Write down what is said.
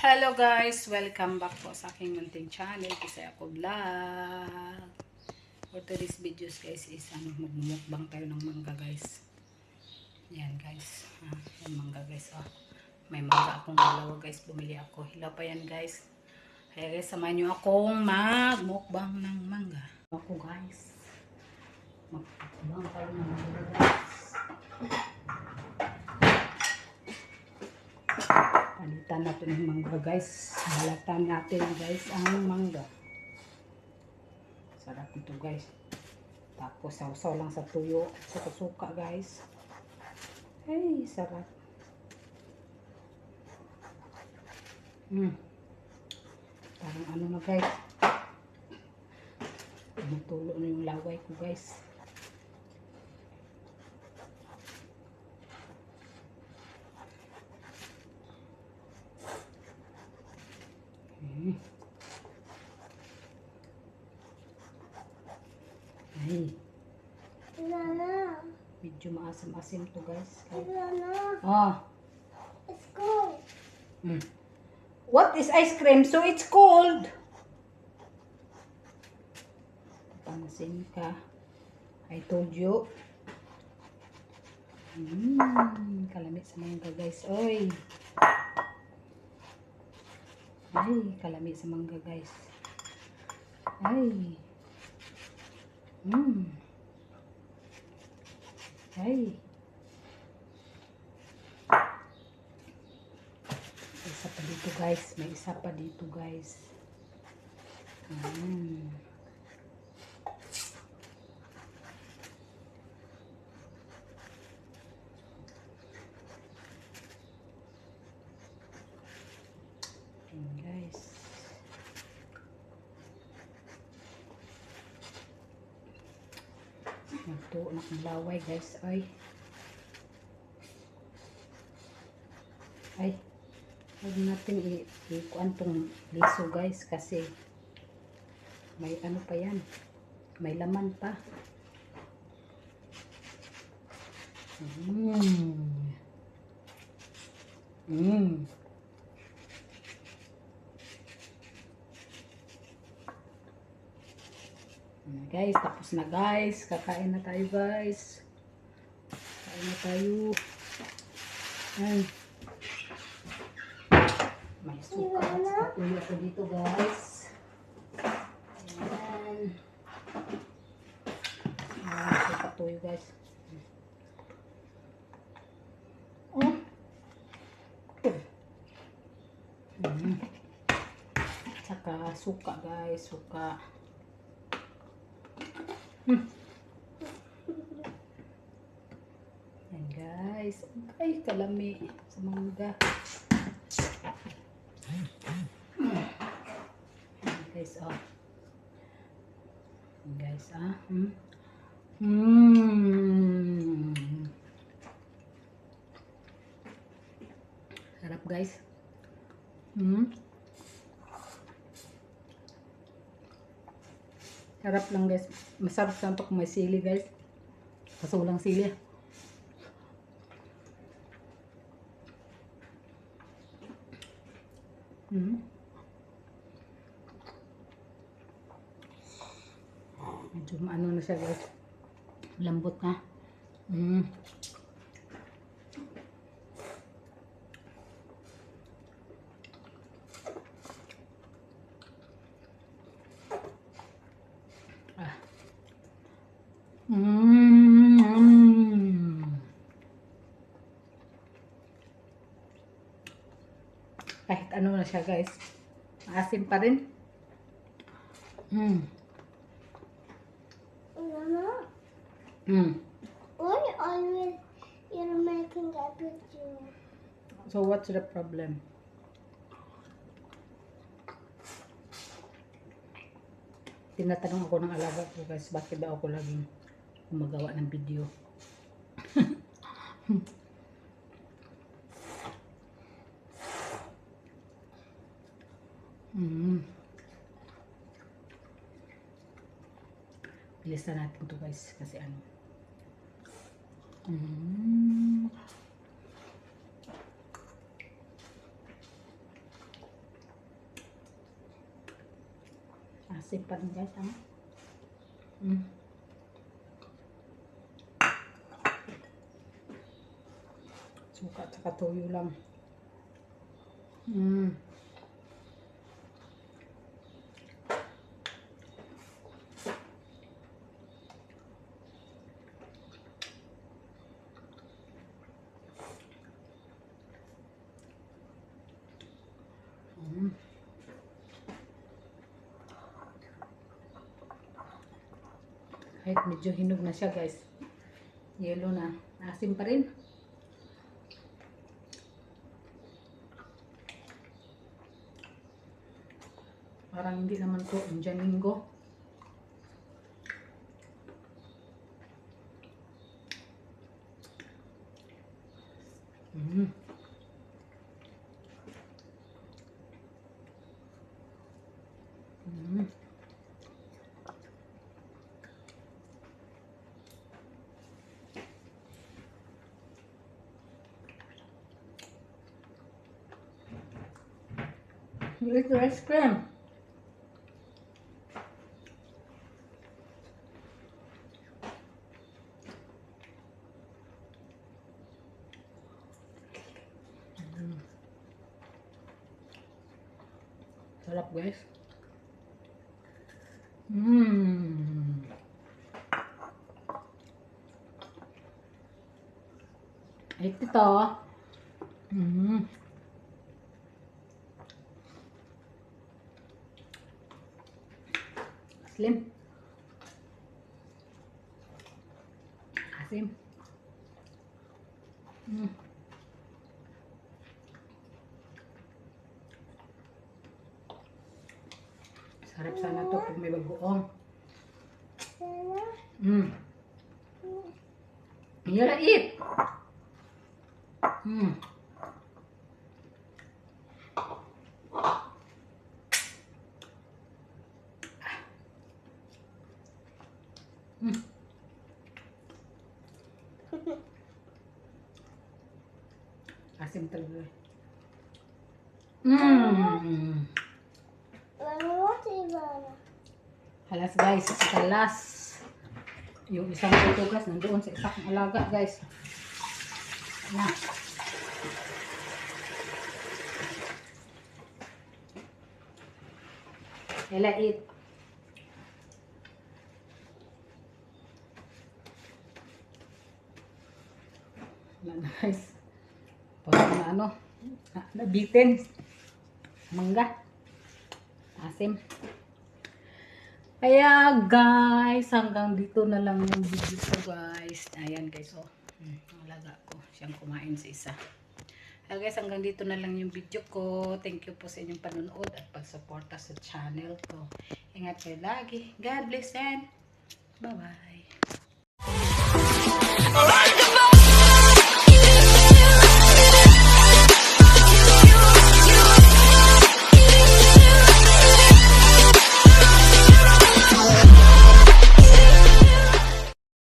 Hello guys! Welcome back po sa aking munting channel. Kasi ako vlog. For today's videos guys is ano, magmumukbang tayo ng mangga guys. Yan guys. Ah, yan mangga guys. Oh. May mangga akong dalawa guys. Bumili ako. Hilaw pa yan guys. Kaya guys, samahan nyo akong magmukbang ng mangga. Ako guys. Magmukbang tayo ng mangga guys. Palitan natin ng mangga guys. Balatan natin guys ang mangga. Sarap ito guys. Tapos sausaw lang sa tuyo. Suka-suka guys. Ay, sarap. Hmm. Parang ano na guys. Tumutulo na yung laway ko guys. Ay, Lana, medyo maasim-asim to guys. Lana, Oh. it's cold. Hmm. What is ice cream? So it's cold. Pansin ka. I told you. Hmm, kalamit sa mangga guys. Oy. Ay, kalamit sa mangga guys. Ay. Hmm. Ay. May isa pa dito guys. May isa pa dito guys. Hmm. Ayan guys. Na kong laway guys. Ay. Ay. Huwag natin ikuan tong liso guys kasi may ano pa yan. May laman pa. Mmm. Mmm. Ayan, guys, tapos na guys. Kakain na tayo guys. Kain na tayo. Ayan. May suka at tuyo ko dito guys. Ayan. Ayan, suka tuyo guys. Oh. Mm. Saka suka guys, suka. Hmm. Yan guys. Ay, kalami sa mangga. Yan guys, oh. Yan guys, ah. Hmm. Mm. Sarap guys. Hmm. Sarap lang guys. Masarap sa kung may sili guys. Kaso walang sili. Mm. Medyo maano na siya guys. Lambot na. Mm. Ah. Mm. Kahit ano na siya guys. Maasim pa rin. Mm. Lana, Mm. why always you're making picture? So what's the problem? Tinatanong ako ng alaga ko guys, bakit daw ako laging gumagawa ng video? Mm. Bilisan natin to guys kasi ano. Mm. Asip pa rin guys, ano? Mm. Suka at saka toyo lang. Mm. Kahit medyo hinog na siya guys. Yellow na. Asim pa rin. Parang hindi naman to Indian linggo. Mm. Mm. The ice cream. Mm. Sarap guys. Mmm. Ito to. Mmm. Slim. Asim. Mm. Sarap sana to pag may bagoong. Mm. You gotta eat. Mm. Mm. Asim talaga. Mm. Halas guys, halas. Yung isang tutugas nandoon sa isang alaga guys. Na. Ela eat. Wala na guys. Parang na ano, na, nabitin. Mangga. Asim. Kaya guys, hanggang dito na lang yung video ko guys. Ayan guys, oh. Hmm, ang alaga ko. Siyang kumain sa isa. Kaya guys, hanggang dito na lang yung video ko. Thank you po sa inyong panonood at pagsuporta sa channel ko. Ingat kayo lagi. God bless and bye-bye.